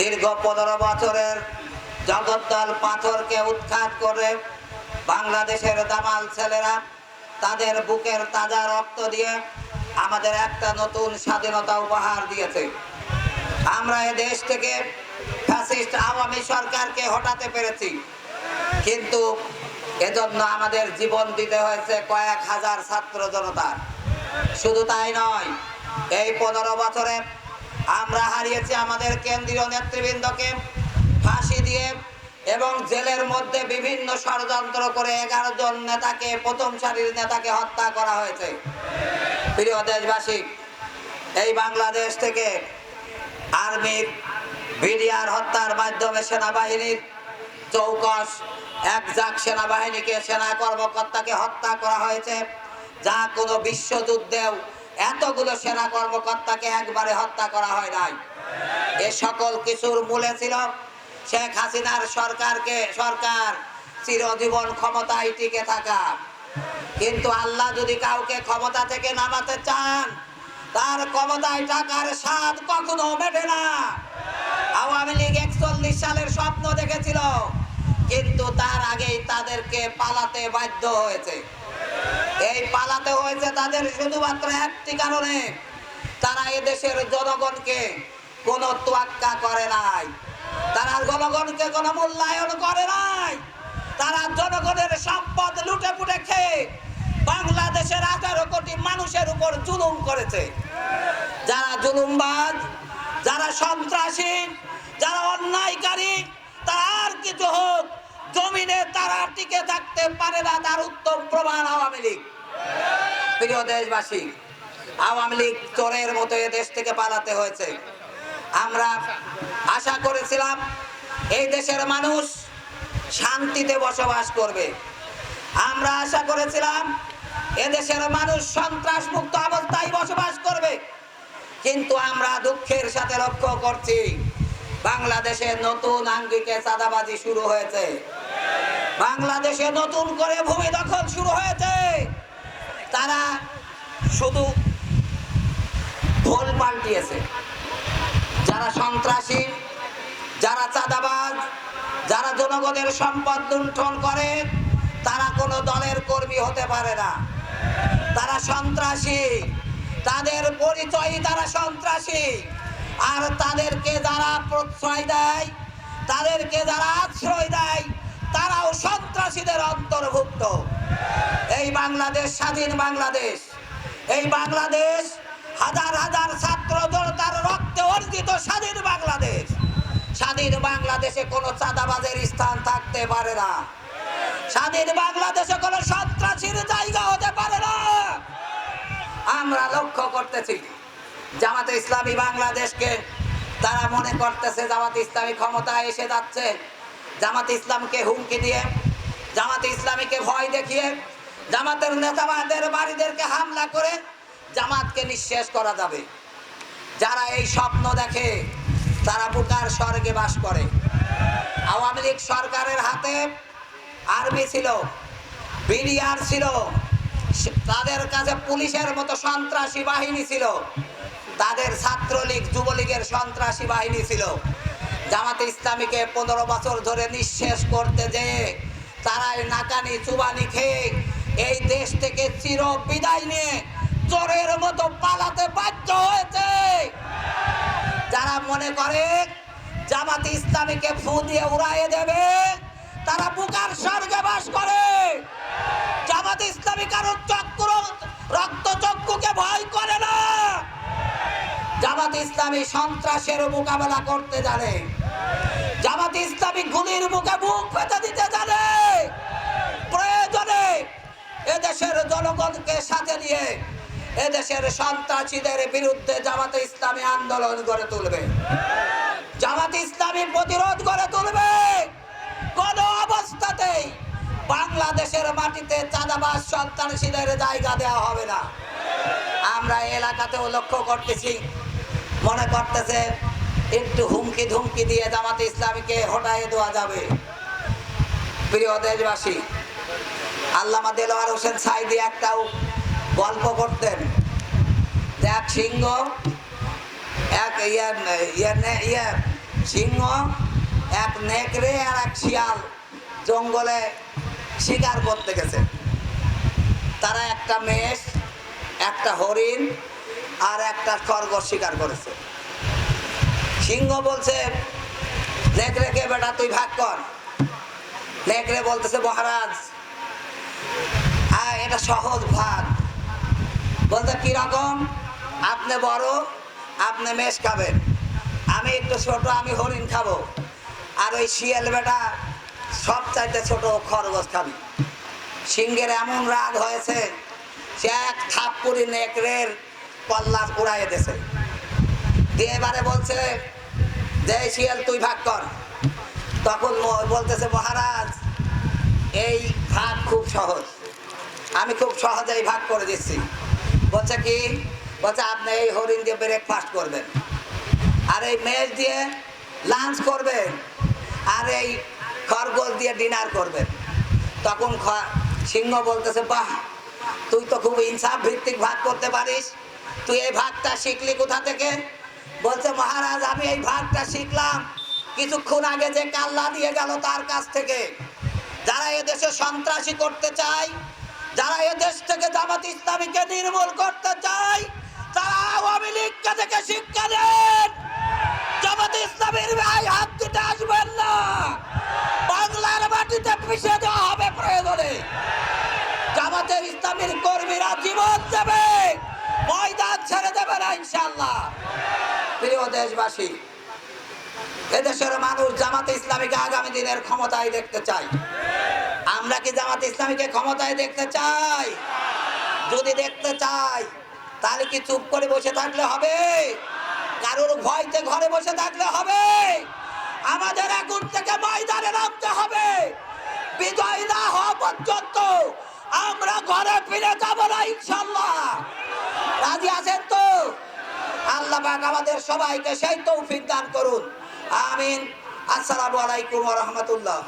দীর্ঘ পনেরো বছরের জগদ্দল পাথরকে উৎখাত করে বাংলাদেশের দামাল ছেলেরা তাদের বুকের তাজা রক্ত দিয়ে আমাদের একটা নতুন স্বাধীনতা উপহার দিয়েছে। আমরা এ দেশ থেকে ফ্যাসিস্ট আওয়ামী সরকারকে হটাতে পেরেছি। কিন্তু এজন্য আমাদের জীবন দিতে হয়েছে কয়েক হাজার ছাত্র জনতার। শুধু তাই নয়, এই পনেরো বছরে আমরা হারিয়েছি আমাদের কেন্দ্রীয় নেতৃবৃন্দকে ফাঁসি দিয়ে এবং জেলের মধ্যে বিভিন্ন ষড়যন্ত্র করে এগারো জন নেতাকে, প্রথম সারির নেতাকে হত্যা করা হয়েছে। প্রিয় দেশবাসী, এই বাংলাদেশ থেকে আর্মির বিডিআর হত্যার মাধ্যমে সেনাবাহিনীর চৌকস, একজাক সেনাবাহিনীকে সেনা কর্মকর্তাকে হত্যা করা হয়েছে। যা কোনো বিশ্বযুদ্ধেও এতগুলো সেনা কর্মকর্তাকে একবারে হত্যা করা হয় নাই। এ সকল কিছুর মূলে ছিল শেখ হাসিনার সরকারকে, সরকার চিরজীবন ক্ষমতায় টিকে থাকা। কিন্তু আল্লাহ যদি কাউকে ক্ষমতা থেকে নামাতে চান, তার ক্ষমতায় টাকার স্বাদ কখনো মেটে না। আওয়ামী লীগ একচল্লিশ সালের স্বপ্ন দেখেছিল, কিন্তু তার আগেই তাদেরকে পালাতে বাধ্য হয়েছে। পালাতে হয়েছে তাদের শুধুমাত্র একটি কারণে। তারা এদেশের জনগণকে কোনো তোয়াক্কা করে নাই। তারা জনগণকে কোনো মূল্যায়ন করে নাই। তারা জনগণের সম্পদ লুটে পুটে খেয়ে বাংলাদেশের আঠারো কোটি মানুষের উপর জুলুম করেছে। যারা জুলুমবাজ, যারা সন্ত্রাসী, যারা অন্যায়কারী, তারা আর কিছু হোক, জমিনে তারা টিকে থাকতে পারে না, তার উত্তম প্রমাণ আওয়ামী লীগ। প্রিয় দেশবাসী, আওয়ামী লীগ চোরের মতো দেশ থেকে পালাতে হয়েছে। আমরা আশা করেছিলাম এই দেশের মানুষ শান্তিতে বসবাস করবে। আমরা আশা করেছিলাম এদেশের মানুষ সন্ত্রাস মুক্ত অবস্থায় বসবাস করবে। কিন্তু আমরা দুঃখের সাথে লক্ষ্য করছি, বাংলাদেশে নতুন আঙ্গিকে চাঁদাবাজি শুরু হয়েছে। বাংলাদেশে নতুন করে ভূমি দখল শুরু হয়েছে। তারা শুধু ভোল পাল্টিয়েছে। যারা সন্ত্রাসী, যারা চাঁদাবাজ, যারা জনগণের সম্পদ লুণ্ঠন করে, তারা কোনো দলের কর্মী হতে পারে না। তারা সন্ত্রাসী, তাদের পরিচয়ই তারা সন্ত্রাসী। আর তাদেরকে যারা প্রশ্রয় দেয়, তাদেরকে যারা আশ্রয় দেয় তারাও সন্ত্রাসীদের অন্তর্ভুক্ত। এই বাংলাদেশ, স্বাধীন বাংলাদেশ। এই বাংলাদেশ হাজার হাজার ছাত্র জনতার রক্তে অর্জিত স্বাধীন বাংলাদেশ। স্বাধীন বাংলাদেশে কোনো চাঁদাবাজের স্থান থাকতে পারে না। স্বাধীন বাংলাদেশে কোনো সন্ত্রাসীর জায়গা হতে পারে না। আমরা লক্ষ্য করতেছি, জামাতে ইসলামী বাংলাদেশকে তারা মনে করতেছে জামাতে ইসলামী ক্ষমতায় এসে যাচ্ছে। জামাতে ইসলামকে হুমকি দিয়ে, জামাতে ইসলামীকে ভয় দেখিয়ে, জামাতের নেতাবাদের বাড়িদেরকে হামলা করে জামাতকে নিঃশেষ করা যাবে। যারা এই স্বপ্ন দেখে, তারা বুকার স্বর্গে বাস করে। আওয়ামী লীগ সরকারের হাতে আর্মি ছিল, বিডিআর ছিল তাদের কাছে পুলিশের মতো সন্ত্রাসী বাহিনী ছিল, তাদের ছাত্রলীগ, যুবলীগের সন্ত্রাসী বাহিনী ছিল। জামাতে ইসলামীকে পনেরো বছর ধরে নিঃশেষ করতে যেয়ে তারাই নাকানি, চুবানি খেয়ে এই দেশ থেকে চির বিদায় নিয়ে চোরের মতো পালাতে বাধ্য হয়েছে। যারা মনে করে জামাতে ইসলামীকে ফু দিয়ে উড়াইয়ে দেবে, তারা বুকার স্বর্গে বাস করে। জামাতে ইসলামী কারোর চক্র রক্ত চক্ষুকে ভয় করে না। জামাত ইসলামী সন্ত্রাসের মোকাবেলা করতে জানে। জামাত ইসলামী গুলির মুখে মুখ পেতে দিতে জানে। প্রয়োজনে এদেশের জনগণকে সাথে নিয়ে এদেশের সন্ত্রাসীদের বিরুদ্ধে জামাতে ইসলামী আন্দোলন গড়ে তুলবে। জামাত ইসলামী প্রতিরোধ গড়ে তুলবে। কোন অবস্থাতেই বাংলাদেশের মাটিতে চাঁদাবাজ সন্ত্রাসীদের জায়গা দেওয়া হবে না। আমরা এলাকাতেও লক্ষ্য করতেছি মনে করতেছে, একটু হুমকি ধুমকি দিয়ে জামাতে ইসলামীকে হটাই দেওয়া যাবে। প্রিয় দেশবাসী, আল্লামা দেলোয়ার হোসেন সাইদি একটাও গল্প করতেন এক সিংহ, এক ইয়ে ইয়ে ইয়ে সিংহ, এক নেকড়ে আর এক শিয়াল জঙ্গলে শিকার করতে গেছে। তারা একটা মেষ, একটা হরিণ আর একটা খরগোশ শিকার করেছে। সিংহ বলছে নেকড়েকে বেটা, তুই ভাগ কর। নেকড়ে বলতেছে, মহারাজ হ্যাঁ এটা সহজ ভাগ। বলতে কীরকম আপনি বড়, আপনি মেষ খাবেন। আমি একটু ছোট, আমি হরিণ খাব। আর ওই শিয়াল বেটা সব চাইতে ছোট খরগোশ খাবি। সিংহের এমন রাগ হয়েছে সে এক থাপ্পুরি নেকড়ের পল্লা উড়াই দিয়েছে দিয়ে এবারে বলছে যে শিয়াল, তুই ভাগ কর। তখন বলতেছে, মহারাজ, এই ভাগ খুব সহজ। আমি খুব সহজেই ভাগ করে দিচ্ছি। বলছে, কি? বলছে, আপনি এই হরিণ দিয়ে ব্রেকফাস্ট করবেন। আর এই মেষ দিয়ে লাঞ্চ করবেন। আর এই খরগোশ দিয়ে ডিনার করবেন। তখন সিংহ বলতেছে, বাহ, তুই তো খুব ইনসাফ ভিত্তিক ভাগ করতে পারিস। তুই এই ভাগটা শিখলি কোথা থেকে? বলছে, মহারাজ, আমি এই ভাগটা শিখলাম কিছুক্ষণ আগে যে কাল্লা দিয়ে গেল তার কাছ থেকে। যারা এদেশে সন্ত্রাসী করতে চায়, যারা এদেশ থেকে জামাত ইসলামীকে নির্মূল করতে চায়, তারা আওয়ামী লীগকে থেকে শিক্ষা দেন। জামাত ইসলামীর ভাই হাত দিতে আসবেন না। বাংলার মাটিতে পিছিয়ে দেওয়া হবে প্রয়োজনে। জামাতের ইসলামীর কর্মীরা জীবন দেবে। ময়দান ছেড়ে দেবে না ইনশাল্লাহ প্রিয় দেশবাসী, এদেশের মানুষ জামাতে ইসলামীকে আগামী দিনের ক্ষমতায় দেখতে চাই আমরা কি জামাত ইসলামীকে ক্ষমতায় দেখতে চাই? যদি দেখতে চাই, তাহলে কি চুপ করে বসে থাকলে হবে? কারোর ভয়তে ঘরে বসে থাকলে হবে? আমাদের এখন থেকে ময়দানে নামতে হবে। বিজয় না হওয়া পর্যন্ত আমরা ঘরে ফিরে যাব না ইনশাল্লাহ রাজি আছেন তো? আল্লাহ আমাদের সবাইকে সেই তৌফিক দান করুন। আমিন। আসসালামু আলাইকুম রাহমাতুল্লাহ।